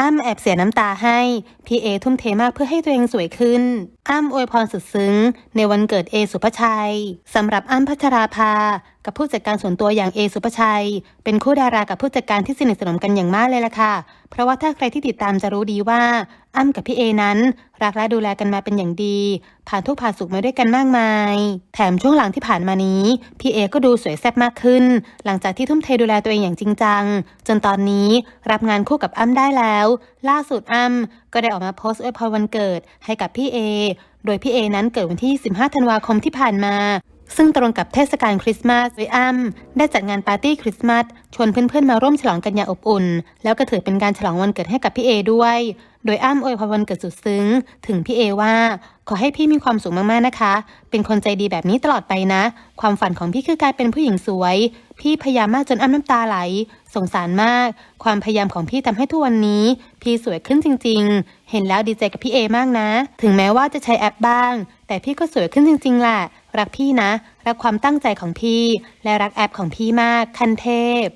อ้ำแอบเสียน้ำตาให้พี่เอทุ่มเทมากเพื่อให้ตัวเองสวยขึ้น อ้ำอวยพรสุดซึ้ง ในวันเกิดเอสุภชัย สำหรับอ้ำพัชราภา กับผู้จัดการส่วนตัวอย่างเอสุภชัย เป็นคู่ดารากับผู้จัดการที่สนิทสนมกันอย่างมากเลยล่ะค่ะ เพราะว่าถ้าใครที่ติดตามจะรู้ดีว่า อ้ำกับพี่เอนั้น รักและดูแลกันมาเป็นอย่างดี ผ่านทุกผ่านสุขมาด้วยกันมากมาย แถมช่วงหลังที่ผ่านมานี้ พี่เอก็ดูสวยแซ่บมากขึ้น หลังจากที่ทุ่มเทดูแลตัวเองอย่างจริงจัง จนตอนนี้รับงานคู่กับอ้ำได้แล้ว ล่าสุดอ้ำก็ได้ออกมาโพสต์อวยพรวันเกิดให้กับพี่เอโดยพี่เอนั้นเกิดวันที่ 15 ธันวาคมที่ผ่านมา ซึ่งตรงกับเทศกาลคริสต์มาสโดยอ้ำได้จัดงานปาร์ตี้คริสต์มาสชวนเพื่อนๆมาร่วมฉลองกันอย่างอบอุ่น แล้วก็ถือเป็นการฉลองวันเกิดให้กับพี่เอด้วย โดยอ้ำอวยพรวันเกิดสุดซึ้ง ถึงพี่เอว่า ขอให้พี่มีความสุขมากๆนะคะ เป็นคนใจดีแบบนี้ตลอดไปนะ ความฝันของพี่คือการเป็นผู้หญิงสวย พี่พยายามมากจนอ้ำน้ำตาไหล สงสารมาก ความพยายามของพี่ทำให้ทุกวันนี้ พี่สวยขึ้นจริง ๆ เห็นแล้วดีใจกับพี่เอมากนะ ถึงแม้ว่าจะใช้แอปบ้าง แต่พี่ก็สวยขึ้นจริงๆแหละ รักพี่นะ รักความตั้งใจของพี่ และรักแอปของพี่มาก คันเทพ